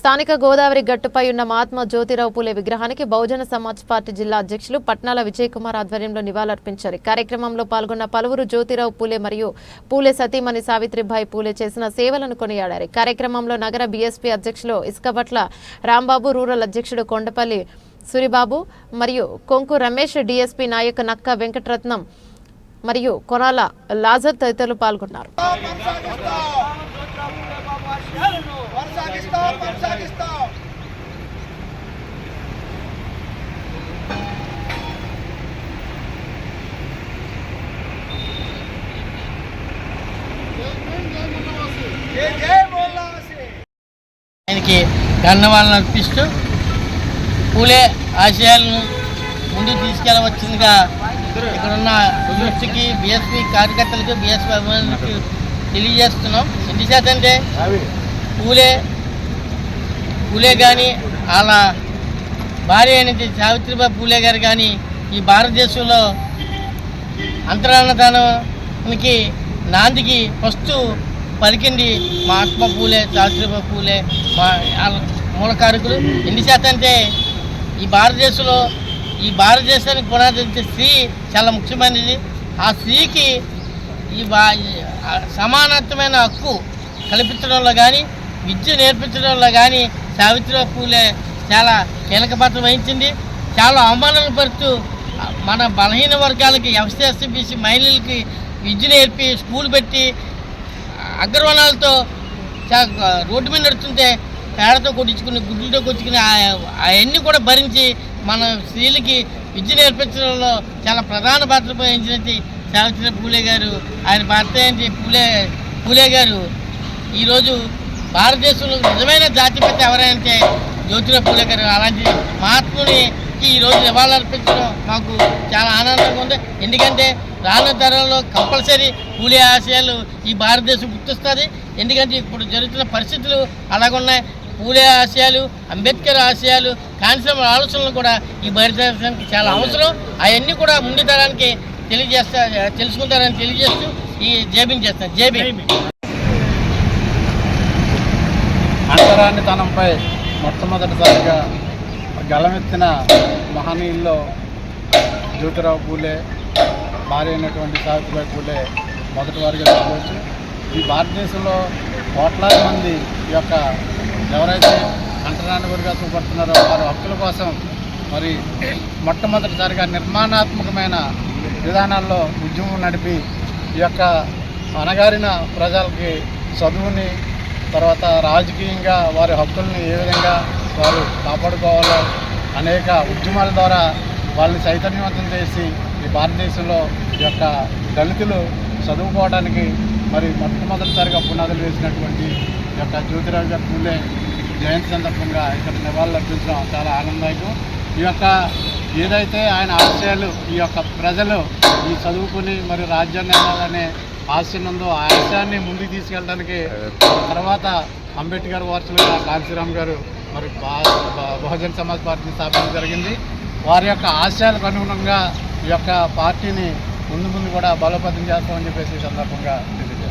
స్థానిక గోదావరి గట్టుపై ఉన్న మహాత్మా జ్యోతిరావు పూలే విగ్రహానికి బహుజన సమాజ్ పార్టీ జిల్లా అధ్యక్షులు పట్నాల విజయ్ కుమార్ ఆధ్వర్యంలో నివాళులర్పించారు. కార్యక్రమంలో పాల్గొన్న పలువురు జ్యోతిరావు పూలే మరియు పూలే సతీమణి సావిత్రిబాయి పూలే చేసిన సేవలను కొనియాడారు. కార్యక్రమంలో నగర బీఎస్పీ అధ్యక్షులు ఇసుకబట్ల రాంబాబు రూరల్ అధ్యక్షుడు కొండపల్లి సురిబాబు మరియు కొంకు రమేష్ డీఎస్పీ నాయక్ నక్క వెంకటరత్నం మరియు కొనాల లాజర్ తదితరులు పాల్గొన్నారు. ఆయనకి ధన్యవాదాలు అర్పిస్తూ పూలే ఆశయాలను ముందుకు తీసుకెళ్ళవచ్చిందిగా ఇక్కడున్న యూత్కి బీఎస్పీ కార్యకర్తలకు బీఎస్పీ అభిమానులకు తెలియజేస్తున్నాం. ఎందుచేత చేతంటే పూలే పూలే కానీ అలా భార్య అయినది సావిత్రిబాయి పూలే గారు కానీ ఈ భారతదేశంలో అంతరాన్నదానానికి నాందికి ఫస్ట్ పలికింది. మహాత్మా పూలే సావిత్రిబాయి పూలే మా వాళ్ళ మూల కారకులు. ఎన్ని అంటే ఈ భారతదేశంలో ఈ భారతదేశానికి పునాదించే స్త్రీ చాలా ముఖ్యమైనది. ఆ స్త్రీకి ఈ బా సమానత్వమైన హక్కు కల్పించడంలో కానీ విద్య నేర్పించడంలో కానీ సావిత్రిబాయి పూలే చాలా కీలక పాత్ర వహించింది. చాలా అవమానాలు పడుతూ మన బలహీన వర్గాలకి ఎస్సీ ఎస్సీ మహిళలకి విద్య నేర్పి స్కూల్ పెట్టి అగ్రవాణాలతో చా- రోడ్డు మీద నడుస్తుంటే పేడతో కొట్టించుకుని గుడ్లతో కొట్టుకుని అవన్నీ కూడా భరించి మన స్త్రీలకి విద్య నేర్పించడంలో చాలా ప్రధాన పాత్ర వహించినది సావిత్రి పూలే గారు ఆయన భర్త ఏంటి? పూలే పూలే గారు. ఈరోజు భారతదేశంలో నిజమైన జాతిపతి ఎవరంటే జ్యోతిరావు పూలే గారు. అలాంటి మహాత్ముని ఈరోజు నివాళులర్పించడం మాకు చాలా ఆనందంగా ఉంది. ఎందుకంటే రానున్న తరంలో కంపల్సరీ పూలే ఆశయాలు ఈ భారతదేశం గుర్తిస్తుంది. ఎందుకంటే ఇప్పుడు జరుగుతున్న పరిస్థితులు అలాగున్నాయి. పూలే ఆశయాలు అంబేద్కర్ ఆశయాలు కాన్సెప్ట్ ఆలోచనలు కూడా ఈ భారతదేశానికి చాలా అవసరం. అవన్నీ కూడా ముందు తరానికి తెలియజేస్తా తెలుసుకుంటారని తెలియజేస్తూ ఈ జేబింగ్ చేస్తాను జేబింగ్ అంతరాన్ని తనంపై మొట్టమొదటిసారిగా గలమెత్తిన మహనీయుల్లో జ్యోతిరావు పూలే భార్య అయినటువంటి సావిత్రిబాయి పూలే మొదటి వారిగా చెప్పవచ్చు ఈ భారతదేశంలో కోట్లాది మంది ఈ యొక్క ఎవరైతే అంటరానిగుడిగా చూపడుతున్నారో వారి హక్కుల కోసం మరి మొట్టమొదటిసారిగా నిర్మాణాత్మకమైన విధానాల్లో ఉద్యమం నడిపి ఈ యొక్క అణగారిన ప్రజలకి చదువుని తర్వాత రాజకీయంగా వారి హక్కుల్ని ఏ విధంగా వారు కాపాడుకోవాలో అనేక ఉద్యమాల ద్వారా వాళ్ళని చైతన్యవంతం చేసి ఈ భారతదేశంలో ఈ యొక్క దళితులు చదువుకోవడానికి మరి మొట్టమొదటిసారిగా పునాదులు వేసినటువంటి ఈ యొక్క జ్యోతిరావు గారి పూలే జయంతి సందర్భంగా ఇక్కడ నివాళులు అర్పించడం చాలా ఆనందదాయకం. ఈ యొక్క ఏదైతే ఆయన ఆశయాలు ఈ యొక్క ప్రజలు ఈ చదువుకుని మరి రాజ్యాన్ని వెళ్ళాలనే ఆశయం ఉందో ఆ ఆశయాన్ని ముందుకు తీసుకెళ్ళడానికి తర్వాత అంబేద్కర్ వారసులుగా కాంశీరామ్ గారు మరి బహుజన్ సమాజ్ పార్టీని స్థాపించడం జరిగింది. వారి యొక్క ఆశయాలకు అనుగుణంగా ఈ యొక్క పార్టీని ముందు ముందు కూడా బలోపేతం చేస్తామని చెప్పేసి సందర్భంగా తెలియదు